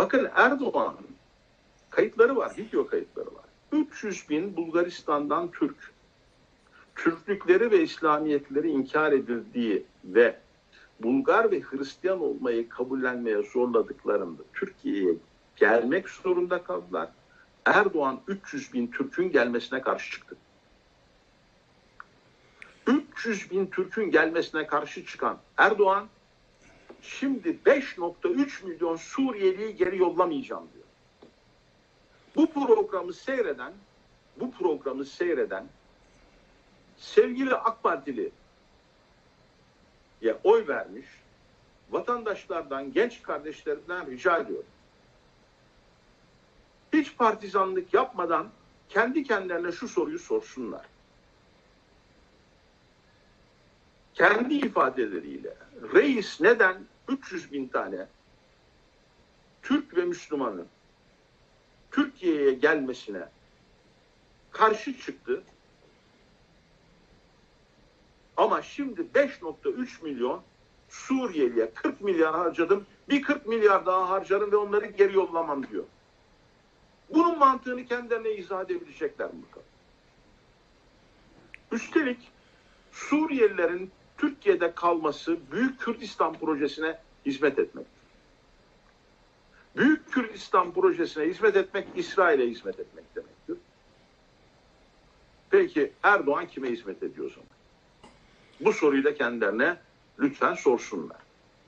Bakın Erdoğan'ın kayıtları var, video kayıtları var. 300 bin Bulgaristan'dan Türk, Türklükleri ve İslamiyetleri inkar edildiği ve Bulgar ve Hristiyan olmayı kabullenmeye zorladıklarında Türkiye'ye gelmek zorunda kaldılar. Erdoğan 300 bin Türk'ün gelmesine karşı çıktı. 300 bin Türk'ün gelmesine karşı çıkan Erdoğan şimdi 5.3 milyon Suriyeliyi geri yollamayacağım diyor. Bu programı seyreden, bu programı seyreden sevgili AK Partili ya oy vermiş vatandaşlardan, genç kardeşlerimden rica ediyorum. Hiç partizanlık yapmadan kendi kendilerine şu soruyu sorsunlar. Kendi ifadeleriyle reis neden 300 bin tane Türk ve Müslümanın Türkiye'ye gelmesine karşı çıktı. Ama şimdi 5.3 milyon Suriyeli'ye 40 milyar harcadım. Bir 40 milyar daha harcarım ve onları geri yollamam diyor. Bunun mantığını kendilerine izah edebilecekler mi? Üstelik Suriyelilerin Türkiye'de kalması Büyük Kürdistan projesine hizmet etmektir. Büyük Kürdistan projesine hizmet etmek İsrail'e hizmet etmek demektir. Peki Erdoğan kime hizmet ediyor o zaman? Bu soruyu da kendilerine lütfen sorsunlar.